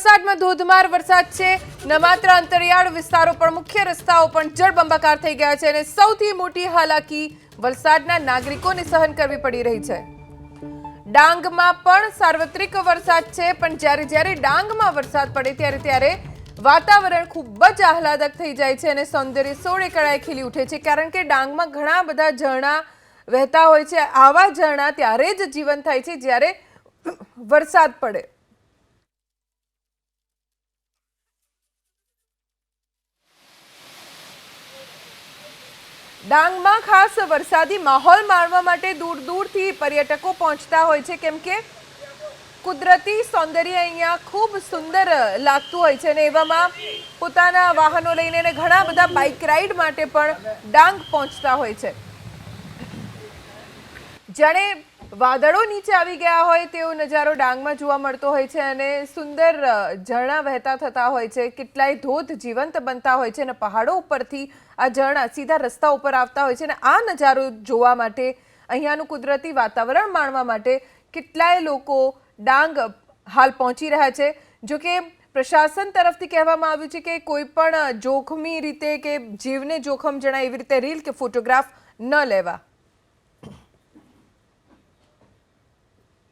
વલસાડમાં ધોધમાર વરસાદ છે. ન માત્ર અંતરિયાળ વિસ્તારો પણ મુખ્ય રસ્તાઓ પણ જળબંબાકાર થઈ ગયા છે અને સૌથી મોટી હાલાકી વલસાડના નાગરિકોને સહન કરવી પડી રહી છે. ડાંગમાં પણ સાર્વત્રિક વરસાદ છે, પણ જ્યારે જ્યારે ડાંગમાં વરસાદ પડે ત્યારે ત્યારે વાતાવરણ ખૂબ જ આહલાદક થઈ જાય છે અને સૌંદર્ય સોળે કળાએ ખીલી ઉઠે છે, કારણ કે ડાંગમાં ઘણા બધા ઝરણા વહેતા હોય છે. આવા ઝરણા ત્યારે જ જીવન થાય છે જ્યારે વરસાદ પડે. ડાંગમાં ખાસ વરસાદી માહોલ માણવા માટે દૂર દૂરથી પર્યટકો પહોંચતા હોય છે. કેમ કે કુદરતી સૌંદર્ય અહીંયા ખૂબ સુંદર લાગતું હોય છે અને એવામાં પોતાના વાહનો લઈને ઘણા બધા બાઇક રાઈડ માટે પણ ડાંગ પહોંચતા હોય છે. જાણે વાદળો નીચે આવી ગયા હોય તેવો નજારો ડાંગમાં જોવા મળતો હોય છે અને સુંદર ઝરણા વહેતા થતા હોય છે. કેટલાય ધોધ જીવંત બનતા હોય છે અને પહાડો ઉપરથી આ ઝરણા સીધા રસ્તા ઉપર આવતા હોય છે અને આ નજારો જોવા માટે, અહીંયાનું કુદરતી વાતાવરણ માણવા માટે કેટલાય લોકો ડાંગ હાલ પહોંચી રહ્યા છે. જો કે પ્રશાસન તરફથી કહેવામાં આવ્યું છે કે કોઈ પણ જોખમી રીતે કે જીવને જોખમ જણાય એવી રીતે રીલ કે ફોટોગ્રાફ ન લેવા.